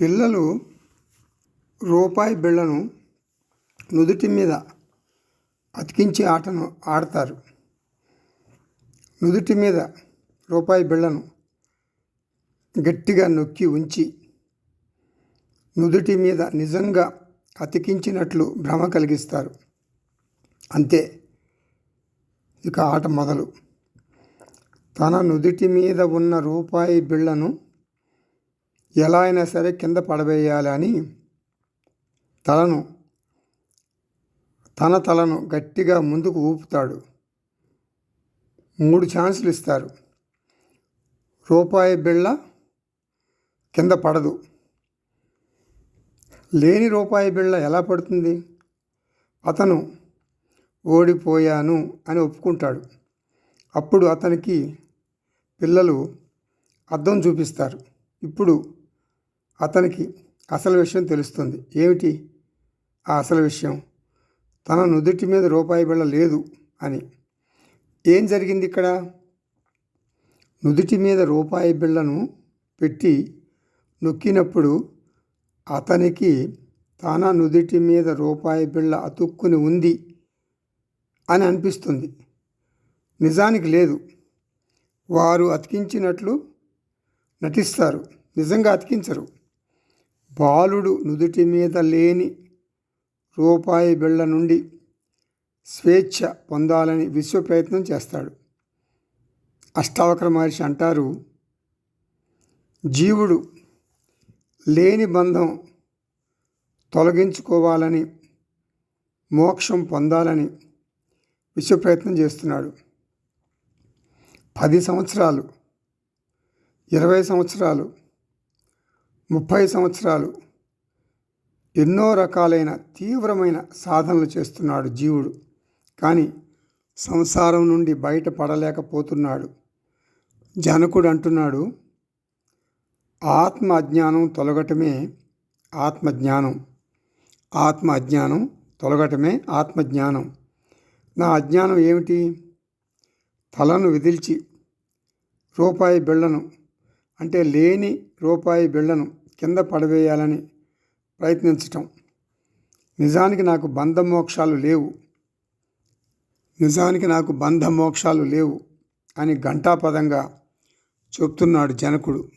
పిల్లలు రూపాయి బిళ్ళను నుదుటి మీద అతికించి ఆటను ఆడతారు. నుదుటి మీద రూపాయి బిళ్ళను గట్టిగా నొక్కి ఉంచి నుదుటి మీద నిజంగా అతికించినట్లు భ్రమ కలిగిస్తారు. అంతే ఇక ఆట మొదలు. తన నుదుటి మీద ఉన్న రూపాయి బిళ్ళను ఎలా అయినా సరే కింద పడవేయాలని తలను తన తలను గట్టిగా ముందుకు ఊపుతాడు. మూడు ఛాన్సులు ఇస్తారు. రూపాయి బిళ్ళ కింద పడదు. లేని రూపాయి బిళ్ళ ఎలా పడుతుంది? అతను ఓడిపోయాను అని ఒప్పుకుంటాడు. అప్పుడు అతనికి పిల్లలు అద్దం చూపిస్తారు. ఇప్పుడు అతనికి అసలు విషయం తెలుస్తుంది. ఏమిటి? ఆ అసలు విషయం. తన నుదుటి మీద రూపాయి బిళ్ళ లేదు అని. ఏం జరిగింది ఇక్కడ? నుదుటి మీద రూపాయి బిళ్ళను పెట్టి నొక్కినప్పుడు అతనికి తన నుదుటి మీద రూపాయి బిళ్ళ అతుక్కుని ఉంది అని అనిపిస్తుంది. నిజానికి లేదు. వారు అతికించినట్లు నటిస్తారు. నిజంగా అతికించరు. బాలుడు నుదుటి మీద లేని రూపాయి బిళ్ళ నుండి స్వేచ్ఛ పొందాలని విశ్వ ప్రయత్నం చేస్తాడు. అష్టావక్ర మహర్షి అంటారు జీవుడు లేని బంధం తొలగించుకోవాలని మోక్షం పొందాలని విశ్వ ప్రయత్నం చేస్తున్నాడు. పది సంవత్సరాలు ఇరవై సంవత్సరాలు ముప్పై సంవత్సరాలు ఎన్నో రకాలైన తీవ్రమైన సాధనలు చేస్తున్నాడు జీవుడు. కానీ సంసారం నుండి బయటపడలేకపోతున్నాడు. జనకుడు అంటున్నాడు ఆత్మ అజ్ఞానం తొలగటమే ఆత్మజ్ఞానం. ఆత్మ అజ్ఞానం తొలగటమే ఆత్మజ్ఞానం. నా అజ్ఞానం ఏమిటి? తలను విదిల్చి రూపాయి బిళ్ళను అంటే లేని రూపాయి బిళ్ళను కింద పడవేయాలని ప్రయత్నించటం. నిజానికి నాకు బంధమోక్షాలు లేవు. నిజానికి నాకు బంధమోక్షాలు లేవు అని ఘంటాపదంగా చెప్తున్నాడు జనకుడు.